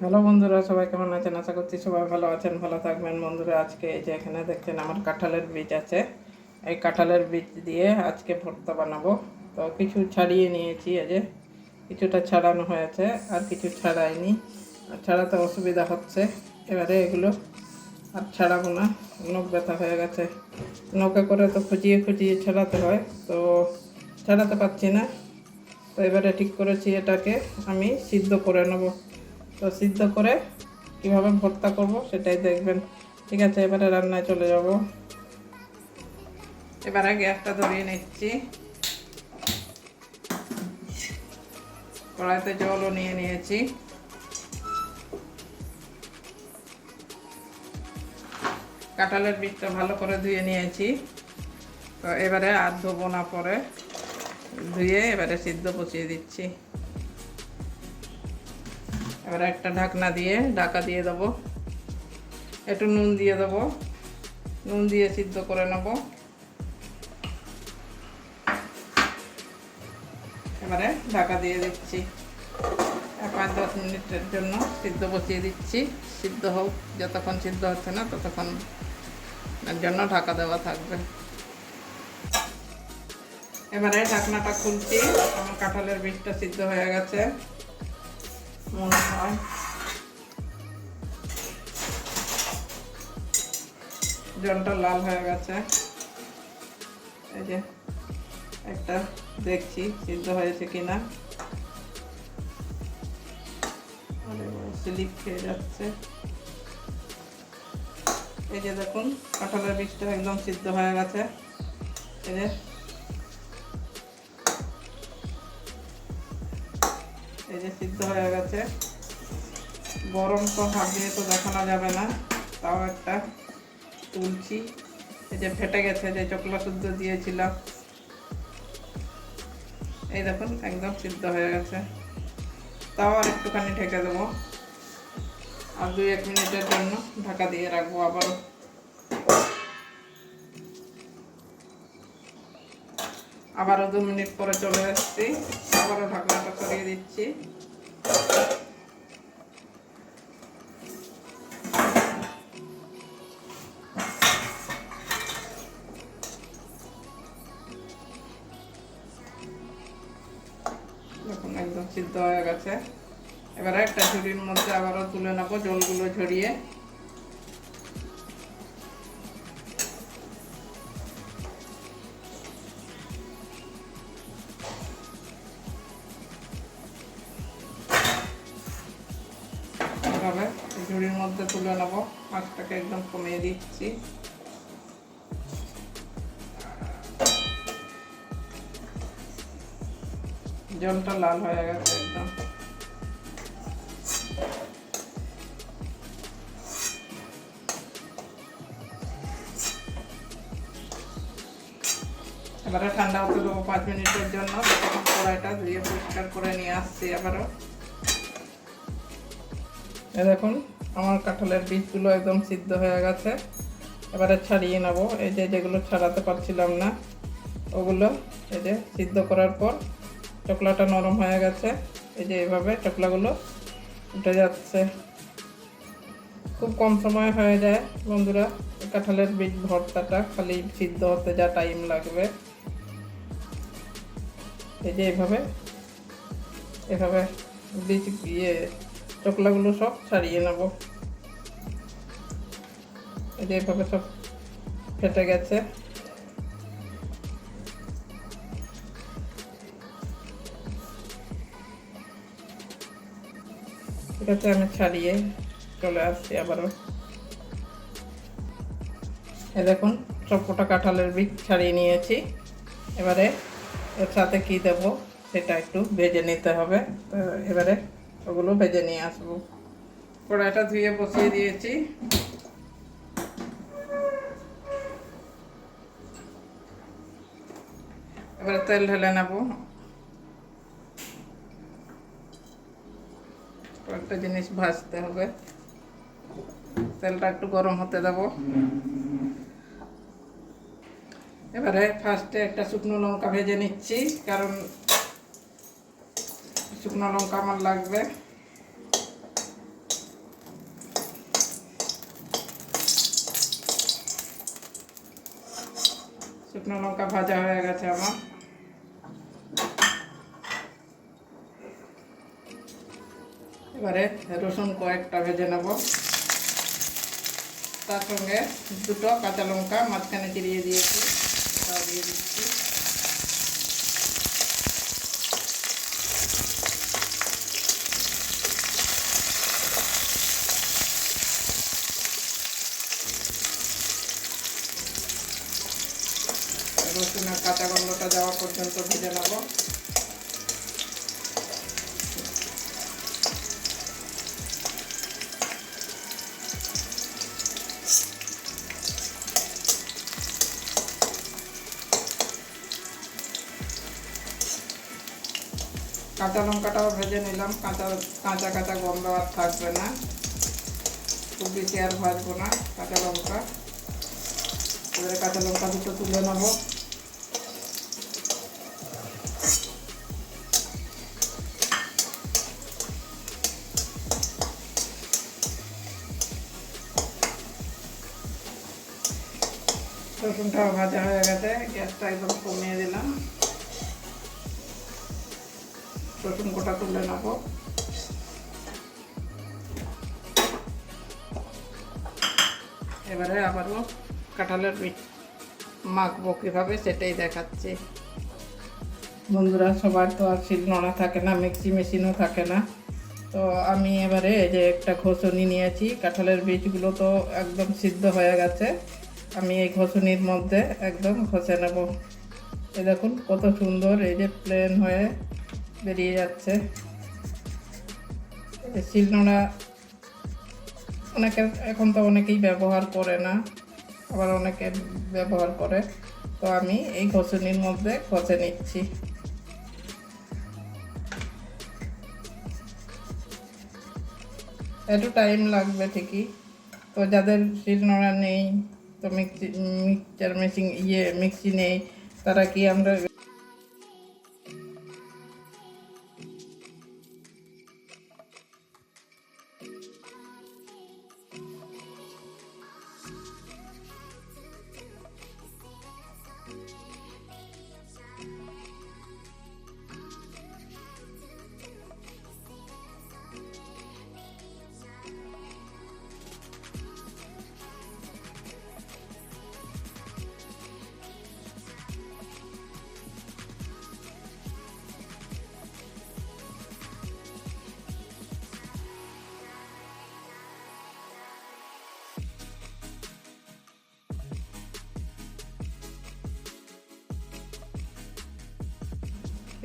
Hello বন্ধুরা, সবাই কেমন আছেন? আশা করছি সবাই ভালো আছেন, ভালো থাকবেন। বন্ধুরা, আজকে এই যে এখানে দেখছেন আমার কাঁঠালের বীজ আছে। এই কাঁঠালের বীজ দিয়ে আজকে ভর্তা বানাবো। তো কিছু ছাড়িয়ে নিয়েছি, এই যে কিছুটা ছাড়ানো হয়েছে, আর কিছু ছাড়াইনি। ছাড়াতে অসুবিধা হচ্ছে। এবারে এগুলো আর ছাড়াবো না। নখ ব্যথা হয়ে গেছে। নখে করে তো খুঁজিয়ে খুঁজিয়ে ছাড়াতে হয়, তো ছাড়াতে পারছি না। তো এবারে ঠিক করেছি এটাকে আমি সিদ্ধ করে নেব। তো সিদ্ধ করে কীভাবে ভর্তা করব সেটাই দেখবেন। ঠিক আছে, এবারে রান্নায় চলে যাব। এবারে গ্যাসটা ধরিয়ে নিচ্ছি। কড়াইতে জলও নিয়ে নিয়েছি। কাঁঠালের বীজটা ভালো করে ধুয়ে নিয়েছি। তো এবারে আর ধোবো না পরে। ধুয়ে এবারে সিদ্ধ বসিয়ে দিচ্ছি। এবারে একটা ঢাকনা দিয়ে ঢাকা দিয়ে দেবো। একটু নুন দিয়ে দেবো। নুন দিয়ে সিদ্ধ করে নেব। এবারে ঢাকা দিয়ে দিচ্ছি। পাঁচ দশ মিনিটের জন্য সিদ্ধ বসিয়ে দিচ্ছি। সিদ্ধ হোক, যতক্ষণ সিদ্ধ হচ্ছে না ততক্ষণ জন্য ঢাকা দেওয়া থাকবে। এবারে ঢাকনাটা খুলছি। আমার কাঁঠালের বীজটা সিদ্ধ হয়ে গেছে। মনে হয়। জলটা লাল হয়ে গেছে। এই যে একটা দেখছি সিদ্ধ হয়েছে কিনা। স্লিপ খেয়ে যাচ্ছে। এই যে দেখুন, কাঁঠালের বীজটা একদম সিদ্ধ হয়ে গেছে। এই যে সিদ্ধ হয়ে গেছে। গরম তো হাত দিয়ে তো দেখানো যাবে না। তাও একটা তুলছি। এই যে ফেটে গেছে, যে চকলা শুদ্ধ দিয়েছিলাম। এই দেখুন, একদম সিদ্ধ হয়ে গেছে। তাও আর একটুখানি ঢেকে দেবো। আর দুই এক মিনিটের জন্য ঢাকা দিয়ে রাখব আবারও। আবারও দু মিনিট পরে চলে এসেছি। আবারও ঢাকনাটা সরিয়ে দিচ্ছি। দেখুন একদম সিদ্ধ হয়ে গেছে। এবারে একটা ঝুড়ির মধ্যে আবারও তুলে নেব জলগুলো ঝরিয়ে। তুলে নেব। মাছটাকে একদম কমিয়ে দিচ্ছি। জলটা লাল হয়ে গেছে একদম। এবারে ঠান্ডা হতে দেবো পাঁচ মিনিটের জন্য। কড়াইটা ধুয়ে পরিষ্কার করে নিয়ে আসছি আবারও দেখুন আমার কাঁঠালের বীজগুলো একদম সিদ্ধ হয়ে গেছে। এবারে ছাড়িয়ে নেব। এই যে যেগুলো ছাড়াতে পারছিলাম না, ওগুলো এই যে সিদ্ধ করার পর চকলাটা নরম হয়ে গেছে। এই যে এইভাবে চকলাগুলো উঠে যাচ্ছে। খুব কম সময় হয়ে যায়। বন্ধুরা কাঁঠালের বীজ ভর্তাটা খালি সিদ্ধ হতে যা টাইম লাগবে। এই যে এভাবে এভাবে বীজ ইয়ে চকলাগুলো সব ছাড়িয়ে নেব। এই যে এইভাবে সব ফেটে গেছে। ঠিক আছে, আমি ছাড়িয়ে চলে আসছি আবারও। এ দেখুন সবকটা কাঁঠালের বীজ ছাড়িয়ে নিয়েছি। এবারে এর সাথে কী দেবো সেটা একটু ভেজে নিতে হবে। এবারে ওগুলো ভেজে নিয়ে আসব। কড়াইটা ধুয়ে বসিয়ে দিয়েছি। এবারে তেল ঢেলে নেব। কয়েকটা জিনিস ভাজতে হবে। তেলটা একটু গরম হতে দেবো। এবারে ফার্স্টে একটা শুকনো লঙ্কা ভেজে নিচ্ছি, কারণ শুকনো লঙ্কা আমার লাগবে শুকনো লঙ্কা ভাজা হয়ে গেছে আমার এবারে রসুন কয়েকটা ভেজে নেব তার সঙ্গে দুটো কাঁচা লঙ্কা মাঝখানে চিরিয়ে দিয়েছি দিয়ে দিচ্ছি রসুনের কাঁচা গন্ধটা যাওয়া পর্যন্ত ভেজে নেব। কাঁচা লঙ্কাটাও ভেজে নিলাম। কাঁচা কাঁচা কাঁচা গন্ধ আর থাকবে না। খুব বেশি আর ভাজবো না কাঁচা লঙ্কা। এবারে কাঁচা লঙ্কা দুটো তুলে নেব। রসুনটাও ভাজা হয়ে গেছে, গ্যাসটা একদম কমিয়ে দিলাম। রসুন গোটা তুলে নেব। এবারে আবারও কাঁঠালের বীজ মাখবো কীভাবে সেটাই দেখাচ্ছি। বন্ধুরা, সবার তো আর শিল নোড়া থাকে না, মিক্সি মেশিনও থাকে না। তো আমি এবারে এই যে একটা ঘষণি নিয়েছি, কাঁঠালের বীজগুলো তো একদম সিদ্ধ হয়ে গেছে। আমি এই ঘষণির মধ্যে একদম ঘষে নেব। এ দেখুন কত সুন্দর, এই যে প্লেন হয়ে বেরিয়ে যাচ্ছে। শিলনোড়া অনেকে এখন তো অনেকেই ব্যবহার করে না, আবার অনেকে ব্যবহার করে। তো আমি এই ঘষণির মধ্যে ঘষে নিচ্ছি। একটু টাইম লাগবে ঠিকই। তো যাদের শিলনোড়া নেই তো মিক্সি মিক্সচার মেশিন ইয়ে মিক্সি নেই তারা কি আমরা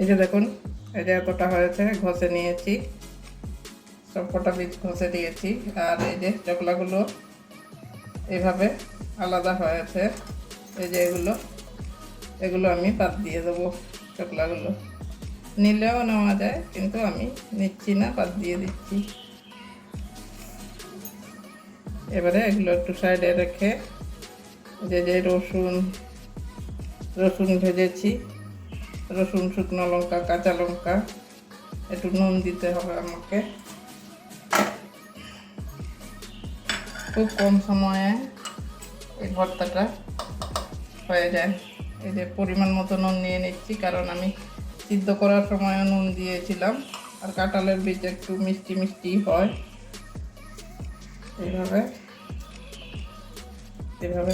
এই যে দেখুন, এই যে এতটা হয়েছে, ঘষে নিয়েছি। সব কটা বীজ ঘষে দিয়েছি। আর এই যে চকলাগুলো এইভাবে আলাদা হয়েছে। এই যে এগুলো এগুলো আমি বাদ দিয়ে দেবো চকলাগুলো। নিলেও নেওয়া যায়, কিন্তু আমি নিচ্ছি না, বাদ দিয়ে দিচ্ছি। এবারে এগুলো একটু সাইডে রেখে যে যে রসুন রসুন ভেজেছি। রসুন, শুকনো লঙ্কা, কাঁচা লঙ্কা, একটু নুন দিতে হবে আমাকে। খুব কম সময়ে এই ভর্তাটা হয়ে যায়। এই যে পরিমাণ মতো নুন নিয়ে নিচ্ছি, কারণ আমি সিদ্ধ করার সময়ও নুন দিয়েছিলাম, আর কাঁঠালের বীজ একটু মিষ্টি মিষ্টি হয়। এইভাবে এভাবে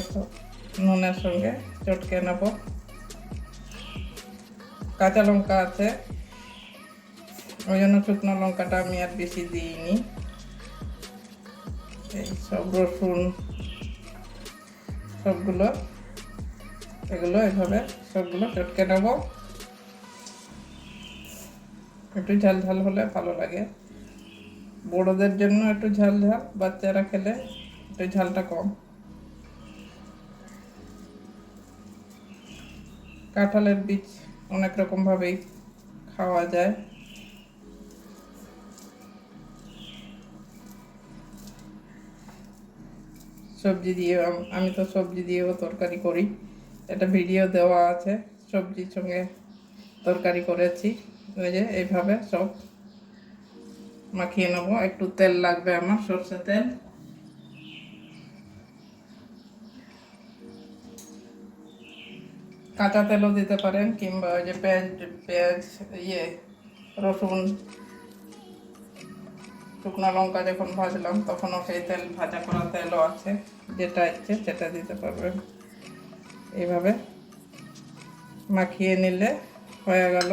নুনের সঙ্গে চটকে নেব। কাঁচা লঙ্কা আছে। ওই জন্য শুকনো লঙ্কাটা আমি আর বেশি দিইনি। এই সব রসুন, সবগুলো, এগুলো এভাবে সবগুলো চটকে নেব। একটু ঝাল ঝাল হলে ভালো লাগে। বড়োদের জন্য একটু ঝাল ঝাল, বাচ্চারা খেলে একটু ঝালটা কম। কাঁঠালের বীজ অনেক রকমভাবেই খাওয়া যায়। সবজি দিয়ে আমি তো সবজি দিয়েও তরকারি করি। একটা ভিডিও দেওয়া আছে, সবজির সঙ্গে তরকারি করেছি। ওই যে এইভাবে সব মাখিয়ে নেব। একটু তেল লাগবে আমার সর্ষে তেল। কাঁচা তেলও দিতে পারেন কিংবা ওই যে পেঁয়াজ পেঁয়াজ ইয়ে রসুন, শুকনো লঙ্কা যখন ভাজলাম, তখনও সেই তেল, ভাজা করা তেলও আছে, যেটা ইচ্ছে সেটা দিতে পারবেন। এইভাবে মাখিয়ে নিলে হয়ে গেল।